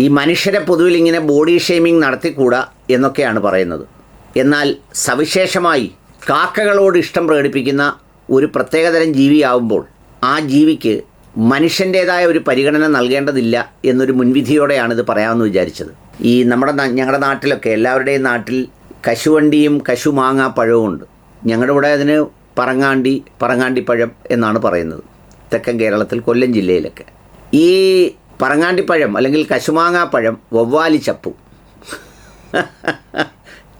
ഈ മനുഷ്യരെ പൊതുവിൽ ഇങ്ങനെ ബോഡി ഷെയ്മിങ് നടത്തിക്കൂടാ എന്നൊക്കെയാണ് പറയുന്നത്. എന്നാൽ സവിശേഷമായി കാക്കകളോട് ഇഷ്ടം പ്രകടിപ്പിക്കുന്ന ഒരു പ്രത്യേകതരം ജീവിയാവുമ്പോൾ ആ ജീവിക്ക് മനുഷ്യന്റേതായ ഒരു പരിഗണന നൽകേണ്ടതില്ല എന്നൊരു മുൻവിധിയോടെയാണ് ഇത് പറയാമെന്ന് വിചാരിച്ചത്. ഈ നമ്മുടെ ഞങ്ങളുടെ നാട്ടിലൊക്കെ എല്ലാവരുടെയും നാട്ടിൽ കശുവണ്ടിയും കശുമാങ്ങാ പഴവും ഉണ്ട്. ഞങ്ങളുടെ ഇവിടെ അതിന് പറങ്ങാണ്ടി പഴം എന്നാണ് പറയുന്നത്. തെക്കൻ കേരളത്തിൽ കൊല്ലം ജില്ലയിലൊക്കെ. ഈ പറങ്ങാണ്ടിപ്പഴം അല്ലെങ്കിൽ കശുമാങ്ങാപ്പഴം വവ്വാലി ചപ്പും.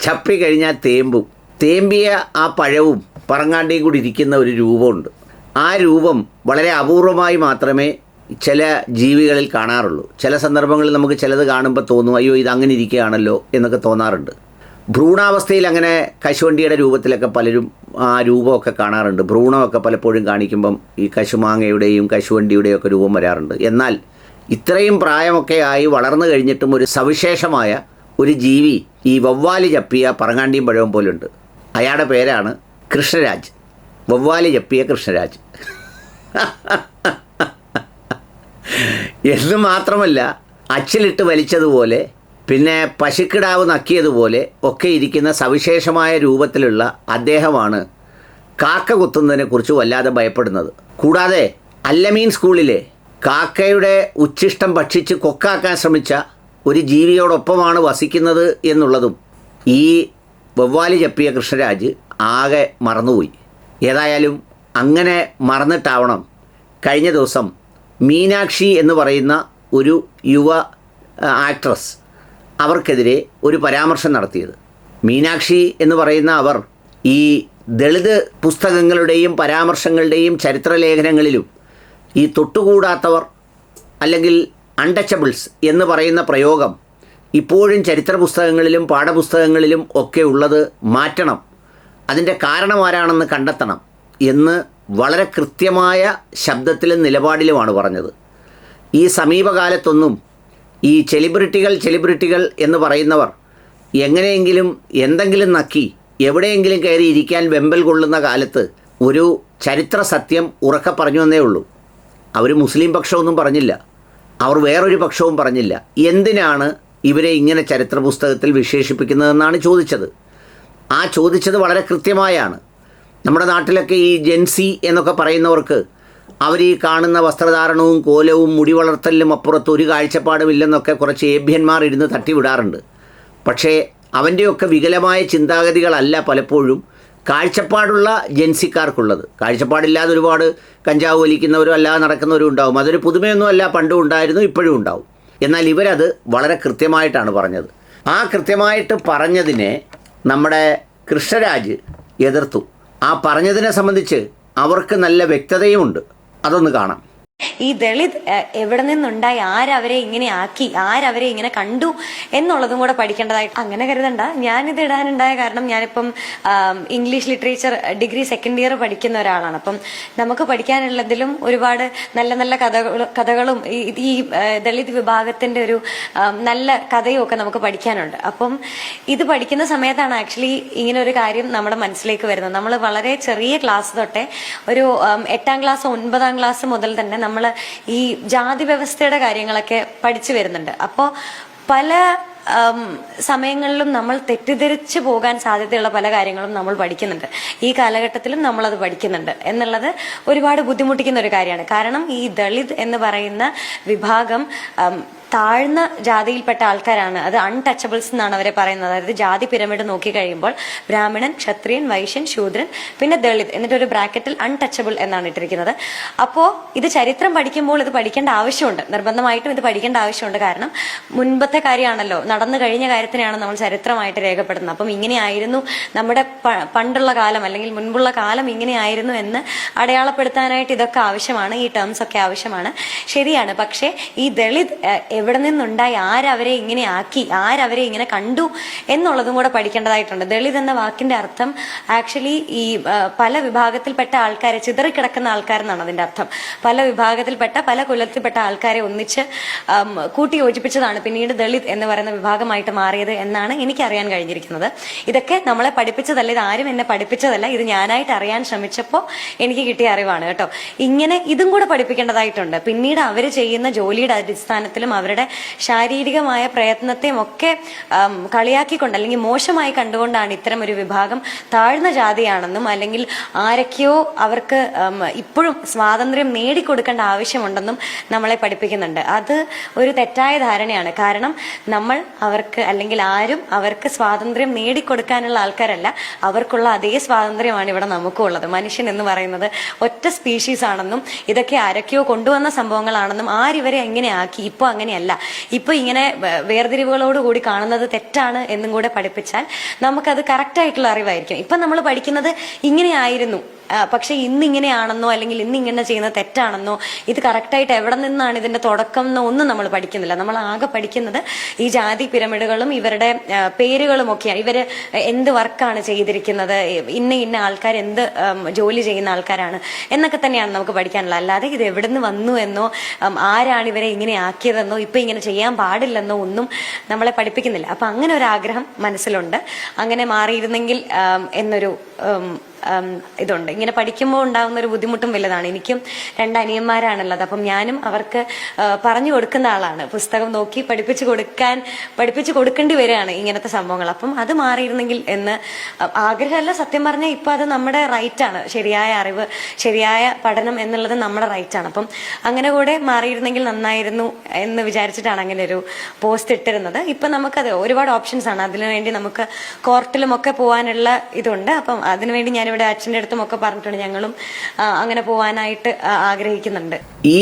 ചപ്പി കഴിഞ്ഞാൽ തേമ്പും. തേമ്പിയ ആ പഴവും പറങ്ങാണ്ടിയും കൂടി ഇരിക്കുന്ന ഒരു രൂപമുണ്ട്. ആ രൂപം വളരെ അപൂർവമായി മാത്രമേ ചില ജീവികളിൽ കാണാറുള്ളൂ. ചില സന്ദർഭങ്ങളിൽ നമുക്ക് ചിലത് കാണുമ്പോൾ തോന്നും അയ്യോ ഇത് അങ്ങനെ ഇരിക്കുകയാണല്ലോ എന്നൊക്കെ തോന്നാറുണ്ട്. ഭ്രൂണാവസ്ഥയിൽ അങ്ങനെ കശുവണ്ടിയുടെ രൂപത്തിലൊക്കെ പലരും ആ രൂപമൊക്കെ കാണാറുണ്ട്. ഭ്രൂണമൊക്കെ പലപ്പോഴും കാണിക്കുമ്പം ഈ കശുമാങ്ങയുടെയും കശുവണ്ടിയുടെയും ഒക്കെ രൂപം വരാറുണ്ട്. എന്നാൽ ഇത്രയും പ്രായമൊക്കെ ആയി വളർന്നു കഴിഞ്ഞിട്ടും ഒരു സവിശേഷമായ ഒരു ജീവി ഈ വവ്വാലി ചപ്പിയ പറങ്ങാണ്ടിയും പഴവും പോലുണ്ട്. അയാളുടെ പേരാണ് കൃഷ്ണരാജ്. വവ്വാലി ചപ്പിയ കൃഷ്ണരാജ്. എന്ന് മാത്രമല്ല അച്ചിലിട്ട് വലിച്ചതുപോലെ പിന്നെ പശുക്കിടാവ് നക്കിയതുപോലെ ഒക്കെ ഇരിക്കുന്ന സവിശേഷമായ രൂപത്തിലുള്ള അദ്ദേഹമാണ് കാക്ക കുത്തുന്നതിനെ കുറിച്ച് വല്ലാതെ ഭയപ്പെടുന്നത്. കൂടാതെ അല്ലമീൻ സ്കൂളിലെ കാക്കയുടെ ഉച്ഛിഷ്ടം ഭക്ഷിച്ച് കൊക്കാക്കാൻ ശ്രമിച്ച ഒരു ജീവിയോടൊപ്പമാണ് വസിക്കുന്നത് എന്നുള്ളതും ഈ വവ്വാലി ചപ്പിയ കൃഷ്ണരാജ് ആകെ മറന്നുപോയി. ഏതായാലും അങ്ങനെ മറന്നിട്ടാവണം കഴിഞ്ഞ ദിവസം മീനാക്ഷി എന്ന് പറയുന്ന ഒരു യുവ ആക്ട്രസ് അവർക്കെതിരെ ഒരു പരാമർശം നടത്തിയത്. മീനാക്ഷി എന്ന് പറയുന്ന അവർ ഈ ദളിത് പുസ്തകങ്ങളുടെയും പരാമർശങ്ങളുടെയും ചരിത്രലേഖനങ്ങളിലും ഈ തൊട്ടുകൂടാത്തവർ അല്ലെങ്കിൽ അൺടച്ചബിൾസ് എന്ന് പറയുന്ന പ്രയോഗം ഇപ്പോഴും ചരിത്ര പുസ്തകങ്ങളിലും പാഠപുസ്തകങ്ങളിലും ഒക്കെ ഉള്ളത് മാറ്റണം. അതിന്റെ കാരണം ആരാണെന്ന് കണ്ടെത്തണം എന്ന് വളരെ കൃത്യമായ ശബ്ദത്തിലും നിലപാടിലുമാണ് പറഞ്ഞത്. ഈ സമീപകാലത്തൊന്നും ഈ സെലിബ്രിറ്റികൾ സെലിബ്രിറ്റികൾ എന്ന് പറയുന്നവർ എങ്ങനെയെങ്കിലും എന്തെങ്കിലും നക്കി എവിടെയെങ്കിലും കയറി ഇരിക്കാൻ വെമ്പൽ കൊള്ളുന്ന കാലത്ത് ഒരു ചരിത്ര സത്യം ഉറക്കെ പറഞ്ഞു എന്നേ ഉള്ളൂ. അവർ മുസ്ലിം പക്ഷമൊന്നും പറഞ്ഞില്ല. അവർ വേറൊരു പക്ഷവും പറഞ്ഞില്ല. എന്തിനാണ് ഇവരെ ഇങ്ങനെ ചരിത്ര പുസ്തകത്തിൽ വിശേഷിപ്പിക്കുന്നതെന്നാണ് ചോദിച്ചത്? ആ ചോദിച്ചത് വളരെ കൃത്യമായാണ്. നമ്മുടെ നാട്ടിലൊക്കെ ഈ ജെൻസി എന്നൊക്കെ പറയുന്നവർക്ക് അവർ ഈ കാണുന്ന വസ്ത്രധാരണവും കോലവും മുടി വളർത്തലിലും അപ്പുറത്ത് ഒരു കാഴ്ചപ്പാടുമില്ലെന്നൊക്കെ കുറച്ച് ഏഭ്യന്മാർ ഇരുന്ന് തട്ടിവിടാറുണ്ട്. പക്ഷേ അവന്റെയൊക്കെ വികലമായ ചിന്താഗതികളല്ല പലപ്പോഴും കാഴ്ചപ്പാടുള്ള ജൻസിക്കാർക്കുള്ളത്. കാഴ്ചപ്പാടില്ലാതെ ഒരുപാട് കഞ്ചാവ് വലിക്കുന്നവരും അല്ലാതെ നടക്കുന്നവരും ഉണ്ടാവും. അതൊരു പുതുമയൊന്നുമല്ല പണ്ടും ഉണ്ടായിരുന്നു ഇപ്പോഴും ഉണ്ടാവും. എന്നാൽ ഇവരത് വളരെ കൃത്യമായിട്ടാണ് പറഞ്ഞത്. ആ കൃത്യമായിട്ട് പറഞ്ഞതിനെ നമ്മുടെ കൃഷ്ണരാജ് എതിർത്തു. ആ പറഞ്ഞതിനെ സംബന്ധിച്ച് അവർക്ക് നല്ല വ്യക്തതയുമുണ്ട്. അതൊന്ന് കാണാം. ഈ ദളിത് എവിടെ നിന്നുണ്ടായി ആരവരെ ഇങ്ങനെ ആക്കി ആരവരെ ഇങ്ങനെ കണ്ടു എന്നുള്ളതും കൂടെ പഠിക്കേണ്ടതായിട്ട് അങ്ങനെ കരുതണ്ട. ഞാനിത് ഇടാനുണ്ടായ കാരണം ഞാനിപ്പം English literature degree second year പഠിക്കുന്ന ഒരാളാണ്. അപ്പം നമുക്ക് പഠിക്കാനുള്ളതിലും ഒരുപാട് നല്ല നല്ല കഥകൾ കഥകളും ഈ ദളിത് വിഭാഗത്തിന്റെ ഒരു നല്ല കഥയും ഒക്കെ നമുക്ക് പഠിക്കാനുണ്ട്. അപ്പം ഇത് പഠിക്കുന്ന സമയത്താണ് ആക്ച്വലി ഇങ്ങനെ ഒരു കാര്യം നമ്മുടെ മനസ്സിലേക്ക് വരുന്നത്. നമ്മൾ വളരെ ചെറിയ ക്ലാസ് തൊട്ടേ ഒരു എട്ടാം ക്ലാസ് ഒൻപതാം ക്ലാസ് മുതൽ തന്നെ നമ്മൾ ഈ ജാതി വ്യവസ്ഥയുടെ കാര്യങ്ങളൊക്കെ പഠിച്ചു വരുന്നുണ്ട്. അപ്പോൾ പല സമയങ്ങളിലും നമ്മൾ തെറ്റിദ്ധരിച്ചു പോകാൻ സാധ്യതയുള്ള പല കാര്യങ്ങളും നമ്മൾ പഠിക്കുന്നുണ്ട്. ഈ കാലഘട്ടത്തിലും നമ്മളത് പഠിക്കുന്നുണ്ട്. എന്നുള്ളത് ഒരുപാട് ബുദ്ധിമുട്ടിക്കുന്ന ഒരു കാര്യമാണ്. കാരണം ഈ ദളിത് എന്ന് പറയുന്ന വിഭാഗം താഴ്ന്ന ജാതിയിൽപ്പെട്ട ആൾക്കാരാണ്. അത് അൺടച്ചബിൾസ് എന്നാണ് അവരെ പറയുന്നത്. അതായത് ജാതി പിരമിഡ് നോക്കി കഴിയുമ്പോൾ ബ്രാഹ്മണൻ ക്ഷത്രിയൻ വൈശ്യൻ ശൂദ്രൻ പിന്നെ ദളിത് എന്നിട്ട് ഒരു ബ്രാക്കറ്റിൽ അൺടച്ചബിൾ എന്നാണ് ഇട്ടിരിക്കുന്നത്. അപ്പോൾ ഇത് ചരിത്രം പഠിക്കുമ്പോൾ ഇത് പഠിക്കേണ്ട ആവശ്യമുണ്ട്. നിർബന്ധമായിട്ടും ഇത് പഠിക്കേണ്ട ആവശ്യമുണ്ട്. കാരണം മുൻപത്തെ കാര്യമാണല്ലോ. നടന്നു കഴിഞ്ഞ കാര്യത്തിനെയാണ് നമ്മൾ ചരിത്രമായിട്ട് രേഖപ്പെടുന്നത് അപ്പം ഇങ്ങനെയായിരുന്നു നമ്മുടെ പണ്ടുള്ള കാലം അല്ലെങ്കിൽ മുൻപുള്ള കാലം ഇങ്ങനെയായിരുന്നു എന്ന് അടയാളപ്പെടുത്താനായിട്ട് ഇതൊക്കെ ആവശ്യമാണ്. ഈ ടേംസ് ഒക്കെ ആവശ്യമാണ്. ശരിയാണ്. പക്ഷേ ഈ ദളിത് എവിടെ നിന്നുണ്ടായി? ആരവരെ ഇങ്ങനെ ആക്കി? ആരവരെ ഇങ്ങനെ കണ്ടു? എന്നുള്ളതും കൂടെ പഠിക്കേണ്ടതായിട്ടുണ്ട്. ദളിത് എന്ന വാക്കിന്റെ അർത്ഥം ആക്ച്വലി ഈ പല വിഭാഗത്തിൽപ്പെട്ട ആൾക്കാരെ ചിതറിക്കിടക്കുന്ന ആൾക്കാരെന്നാണ് അതിന്റെ അർത്ഥം. പല വിഭാഗത്തിൽപ്പെട്ട പല കുലത്തിൽപ്പെട്ട ആൾക്കാരെ ഒന്നിച്ച് കൂട്ടി യോജിപ്പിച്ചതാണ് പിന്നീട് ദളിത് എന്ന് പറയുന്ന വിഭാഗമായിട്ട് മാറിയത് എന്നാണ് എനിക്ക് അറിയാൻ കഴിഞ്ഞിരിക്കുന്നത്. ഇതൊക്കെ നമ്മളെ പഠിപ്പിച്ചതല്ല ഇത് ആരും എന്നെ പഠിപ്പിച്ചതല്ല ഇത് ഞാനായിട്ട് അറിയാൻ ശ്രമിച്ചപ്പോൾ എനിക്ക് കിട്ടിയ അറിവാണ് കേട്ടോ. ഇങ്ങനെ ഇതും കൂടെ പഠിപ്പിക്കേണ്ടതായിട്ടുണ്ട്. പിന്നീട് അവർ ചെയ്യുന്ന ജോലിയുടെ അടിസ്ഥാനത്തിലും അവരുടെ അവരുടെ ശാരീരികമായ പ്രയത്നത്തെയും ഒക്കെ കളിയാക്കിക്കൊണ്ട് അല്ലെങ്കിൽ മോശമായി കണ്ടുകൊണ്ടാണ് ഇത്തരം ഒരു വിഭാഗം താഴ്ന്ന ജാതിയാണെന്നും അല്ലെങ്കിൽ ആരൊക്കെയോ അവർക്ക് ഇപ്പോഴും സ്വാതന്ത്ര്യം നേടിക്കൊടുക്കേണ്ട ആവശ്യമുണ്ടെന്നും നമ്മളെ പഠിപ്പിക്കുന്നുണ്ട്. അത് ഒരു തെറ്റായ ധാരണയാണ്. കാരണം നമ്മൾ അവർക്ക് അല്ലെങ്കിൽ ആരും അവർക്ക് സ്വാതന്ത്ര്യം നേടിക്കൊടുക്കാനുള്ള ആൾക്കാരല്ല. അവർക്കുള്ള അതേ സ്വാതന്ത്ര്യമാണ് ഇവിടെ നമുക്കും ഉള്ളത് മനുഷ്യൻ എന്ന് പറയുന്നത് ഒറ്റ സ്പീഷീസ് ആണെന്നും ഇതൊക്കെ ആരൊക്കെയോ കൊണ്ടുവന്ന സംഭവങ്ങളാണെന്നും ആരിവരെ എങ്ങനെയാക്കി ഇപ്പോൾ അങ്ങനെയല്ല. ഇപ്പോൾ ഇങ്ങനെ വേ- വേർതിരിവുകളോട് കൂടി കാണുന്നത് തെറ്റാണ് എന്നും കൂടെ പഠിപ്പിച്ചാൽ നമുക്കത് കറക്റ്റ് ആയിട്ടുള്ള അറിവായിരിക്കും. ഇപ്പം നമ്മൾ പഠിക്കുന്നത് ഇങ്ങനെയായിരുന്നു. പക്ഷെ ഇന്ന് ഇങ്ങനെയാണെന്നോ അല്ലെങ്കിൽ ഇന്ന് ഇങ്ങനെ ചെയ്യുന്നത് തെറ്റാണെന്നോ ഇത് കറക്റ്റായിട്ട് എവിടെ നിന്നാണ് ഇതിന്റെ തുടക്കം എന്നോ ഒന്നും നമ്മൾ പഠിക്കുന്നില്ല. നമ്മൾ ആകെ പഠിക്കുന്നത് ഈ ജാതി പിരമിഡുകളും ഇവരുടെ പേരുകളും ഒക്കെയാണ്. ഇവർ എന്ത് വർക്കാണ് ചെയ്തിരിക്കുന്നത്? ഇന്ന ഇന്ന ആൾക്കാർ എന്ത് ജോലി ചെയ്യുന്ന ആൾക്കാരാണ് എന്നൊക്കെ തന്നെയാണ് നമുക്ക് പഠിക്കാനുള്ളത്. അല്ലാതെ ഇത് എവിടെ നിന്ന് വന്നു എന്നോ ആരാണ് ഇവരെ ഇങ്ങനെ ആക്കിയതെന്നോ ഇപ്പൊ ഇങ്ങനെ ചെയ്യാൻ പാടില്ലെന്നോ ഒന്നും നമ്മളെ പഠിപ്പിക്കുന്നില്ല. അപ്പൊ അങ്ങനെ ഒരു ആഗ്രഹം മനസ്സിലുണ്ട്. അങ്ങനെ മാറിയിരുന്നെങ്കിൽ എന്നൊരു ഇതുണ്ട്. ഇങ്ങനെ പഠിക്കുമ്പോൾ ഉണ്ടാകുന്ന ഒരു ബുദ്ധിമുട്ടും വലുതാണ്. എനിക്കും രണ്ട് അനിയന്മാരാണുള്ളത്. അപ്പം ഞാനും അവർക്ക് പറഞ്ഞു കൊടുക്കുന്ന ആളാണ്. പുസ്തകം നോക്കി പഠിപ്പിച്ചു കൊടുക്കാൻ പഠിപ്പിച്ചു കൊടുക്കേണ്ടി വരികയാണ് ഇങ്ങനത്തെ സംഭവങ്ങൾ. അപ്പം അത് മാറിയിരുന്നെങ്കിൽ എന്ന് ആഗ്രഹമല്ല. സത്യം പറഞ്ഞാൽ ഇപ്പം അത് നമ്മുടെ ആണ്. ശരിയായ അറിവ് ശരിയായ പഠനം എന്നുള്ളത് നമ്മുടെ ആണ്. അപ്പം അങ്ങനെ കൂടെ മാറിയിരുന്നെങ്കിൽ നന്നായിരുന്നു എന്ന് വിചാരിച്ചിട്ടാണ് അങ്ങനെ ഒരു പോസ്റ്റ് ഇട്ടിരുന്നത്. ഇപ്പം നമുക്കത് ഒരുപാട് ഓപ്ഷൻസ് ആണ്. അതിനുവേണ്ടി നമുക്ക് കോർട്ടിലും ഒക്കെ പോകാനുള്ള ഇതുണ്ട്. അപ്പം അതിനുവേണ്ടി ഞാനിവിടെ അച്ഛന്റെ അടുത്തും ഒക്കെ പറഞ്ഞിട്ടുണ്ട്. ഞങ്ങളും അങ്ങനെ പോവാനായിട്ട് ആഗ്രഹിക്കുന്നുണ്ട്. ഈ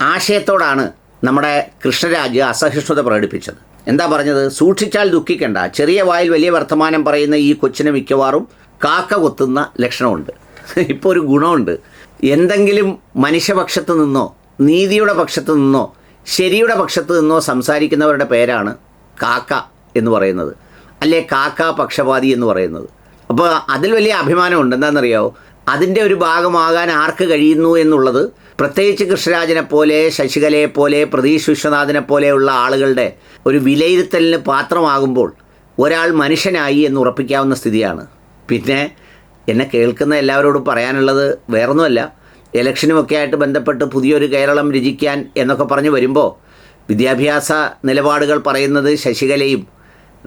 ആശയത്തോടാണ് നമ്മുടെ കൃഷ്ണരാജ് അസഹിഷ്ണുത പ്രകടിപ്പിച്ചത്. എന്താ പറഞ്ഞത്? സൂക്ഷിച്ചാൽ ദുഃഖിക്കണ്ട. ചെറിയ വായിൽ വലിയ വർത്തമാനം പറയുന്ന ഈ കൊച്ചിനെ മിക്കവാറും കാക്ക കൊത്തുന്ന ലക്ഷണമുണ്ട്. ഇപ്പോൾ ഒരു ഗുണമുണ്ട്. എന്തെങ്കിലും മനുഷ്യപക്ഷത്ത് നിന്നോ നീതിയുടെ പക്ഷത്ത് നിന്നോ ശരിയുടെ പക്ഷത്ത് നിന്നോ സംസാരിക്കുന്നവരുടെ പേരാണ് കാക്ക എന്ന് പറയുന്നത്. അല്ലെ കാക്ക പക്ഷപാതി എന്ന് പറയുന്നത്? അപ്പോൾ അതിൽ വലിയ അഭിമാനമുണ്ട്. എന്താണെന്നറിയാവോ? അതിന്റെ ഒരു ഭാഗമാകാൻ ആർക്ക് കഴിയുന്നു എന്നുള്ളത് പ്രത്യേകിച്ച് കൃഷ്ണരാജനെ പോലെ ശശികലയെ പോലെ പ്രതീഷ് വിശ്വനാഥിനെ പോലെയുള്ള ആളുകളുടെ ഒരു വിലയിരുത്തലിന് പാത്രമാകുമ്പോൾ ഒരാൾ മനുഷ്യനായി എന്ന് ഉറപ്പിക്കാവുന്ന സ്ഥിതിയാണ്. പിന്നെ എന്നെ കേൾക്കുന്ന എല്ലാവരോടും പറയാനുള്ളത് വേറൊന്നുമല്ല. ഇലക്ഷനുമൊക്കെ ആയിട്ട് ബന്ധപ്പെട്ട് പുതിയൊരു കേരളം രചിക്കാൻ എന്നൊക്കെ പറഞ്ഞു വരുമ്പോൾ വിദ്യാഭ്യാസ നിലപാടുകൾ പറയുന്നത് ശശികലയും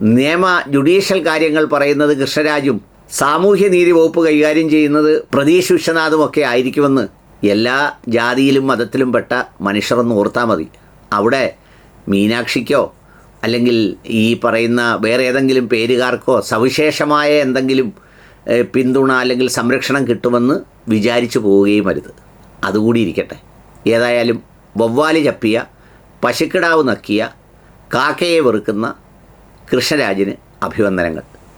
നിയമ ജുഡീഷ്യൽ കാര്യങ്ങൾ പറയുന്നത് കൃഷ്ണരാജും സാമൂഹ്യ നീതി വകുപ്പ് കൈകാര്യം ചെയ്യുന്നത് പ്രതീഷ് വിശ്വനാഥും ഒക്കെ ആയിരിക്കുമെന്ന് എല്ലാ ജാതിയിലും മതത്തിലും പെട്ട മനുഷ്യരൊന്ന് ഓർത്താൽ മതി. അവിടെ മീനാക്ഷിക്കോ അല്ലെങ്കിൽ ഈ പറയുന്ന വേറെ ഏതെങ്കിലും പേരുകാർക്കോ സവിശേഷമായ എന്തെങ്കിലും പിന്തുണ അല്ലെങ്കിൽ സംരക്ഷണം കിട്ടുമെന്ന് വിചാരിച്ചു പോവുകയും അരുത്. അതുകൂടി ഇരിക്കട്ടെ. ഏതായാലും വവ്വാൽ ചപ്പിയ പശുക്കിടാവ് നക്കിയ കാക്കയെ വെറുക്കുന്ന കൃഷ്ണരാജിന് അഭിവന്ദനങ്ങൾ.